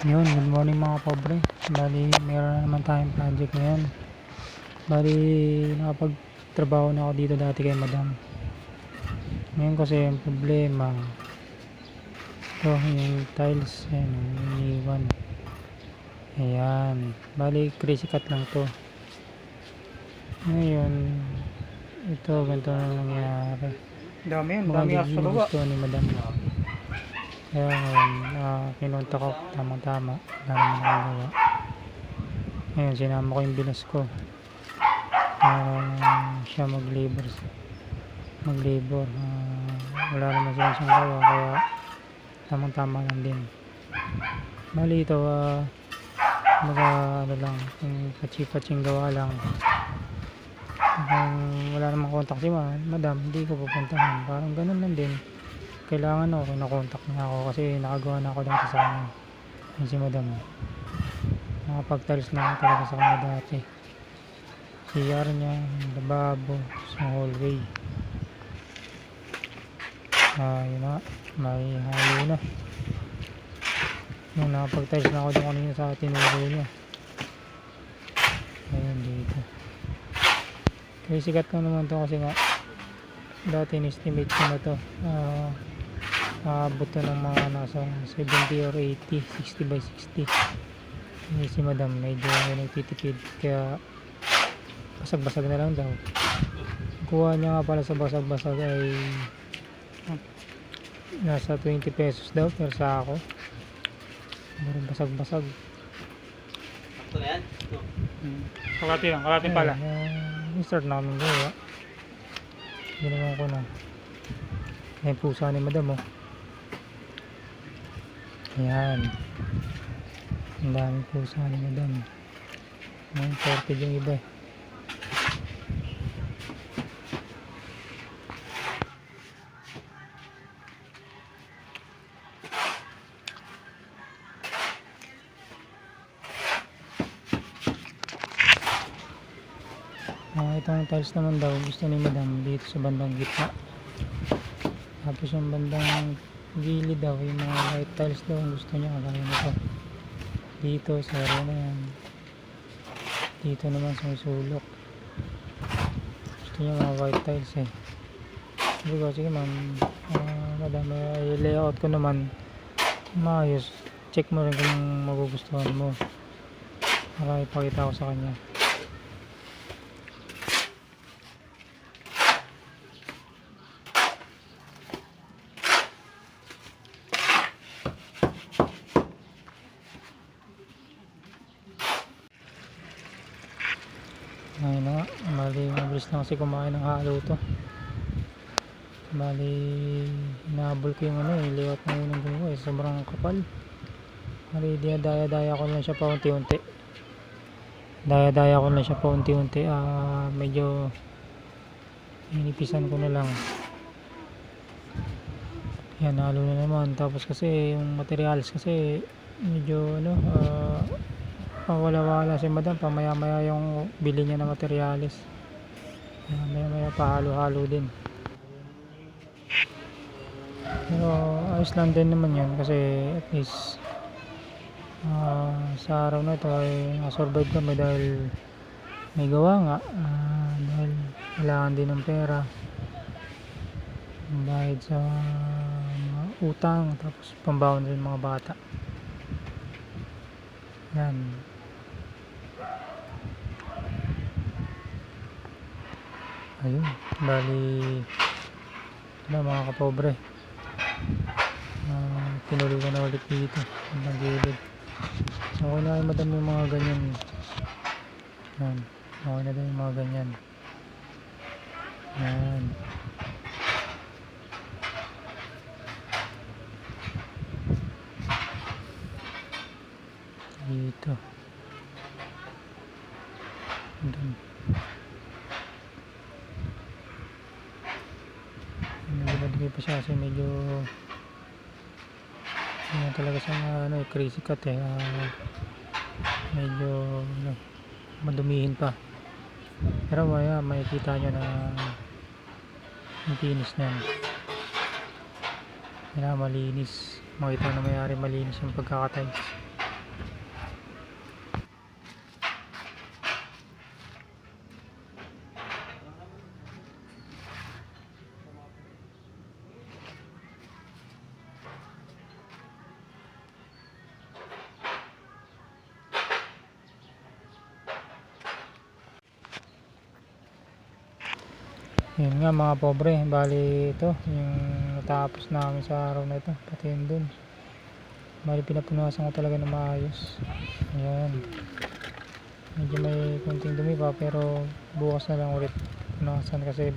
Yun, good morning mga pobre. Bali, meron na naman tayong project ngayon. Bali, nakapagtrabaho na ako dito dati kay madam. Ngayon kasi yung problema, ito, yung tiles, yan, iniwan. Ayan. Bali, crazy cut lang to. Ngayon, ito, ganito na nangyari. Dami yan, dami aso baba. gusto ni madam. Kaya ngayon, uh, kinunta ko tamang tama. Wala naman akong gawa. Ngayon, sinama ko yung bilas ko. Uh, siya mag-labor. Mag-labor. Ah, wala naman siya siyang gawa. Kaya tamang tama lang din. Bali ito, ah, mga ano lang, yung pachi-paching gawa lang. Kung wala namang contact si ma, madam, hindi ko pupuntahan. Parang ganun lang din. Kailangan ako, na-contact niya ako kasi nakagawa na ako dati sa kanya. Yun si madam. Nakapag-tiles na ako talaga sa kanya dati. CR niya, lababo, sa hallway. Ah, yun na. May halo na. Yung nakapag-tiles na ako doon kanina sa tinuro niya. Ayun dito. Kaya sikat ko naman to kasi nga dati in-estimate ko na to. Ah, aabot to ng mga nasa 70 or 80, 60 by 60. Eh, si madam medyo nagtitipid kaya basag-basag na lang daw. Kuha niya nga pala sa basag-basag ay nasa 20 pesos daw per sa ako. Meron basag-basag. Ito na yan? Hmm. Kalati lang, kalati pala. Uh, start namin gawa. Ginawa ko na. Ayan pusa ni madam oh. Ayan. Ang daming pusa ni madam. May imported yung iba eh. Ah, itong tiles naman daw gusto ni madam dito sa bandang gitna. Tapos yung bandang gilid daw, yung mga white tiles daw gusto niya kagaya nito. Dito sa na yan. Dito naman sa sulok. Gusto niya mga white tiles eh. Sabi ko, sige ma'am, ah, madam, eh, layout ko naman maayos. Check mo rin kung magugustuhan mo. Para ipakita ko sa kanya. Ngayon na nga, bali mabilis na kasi kumain ng halo to. Bali, inaabol ko yung ano eh, liwat ng unang gumawa eh, sobrang kapal. Bali, daya-daya ko lang siya pa unti-unti. Daya-daya ko lang siya pa unti-unti. Ah, medyo inipisan ko na lang. Yan, halo na naman. Tapos kasi yung materials kasi medyo ano, ah, pawala-wala si madam pamaya-maya yung bili niya ng materyales maya-maya pahalo-halo din. Pero ayos lang din naman yun kasi at least ah, sa araw na ito ay nakasurvive kami dahil may gawa nga ah, dahil kailangan din ng pera. Bayad sa mga utang tapos pambawon din mga bata. Yan ayun bali ito na mga kapobre. Uh, tinuloy ko na ulit dito ang gilid. Okay na madam yung mga ganyan. Yan okay na daw yung mga ganyan. Yan. Dito Nagibad pa siya kasi medyo ano talaga sa ano, eh, crazy cut eh. Ah, medyo ano, madumihin pa. Pero maya makikita nyo na yung finish na. Kaya malinis. Makita na mayari malinis yung pagkakatiles. Yun nga mga pobre, bali ito, yung natapos namin sa araw na ito, pati yun dun. Bali pinapunasan ko talaga na maayos. Ayan. Medyo may konting dumi pa pero bukas na lang ulit punasan kasi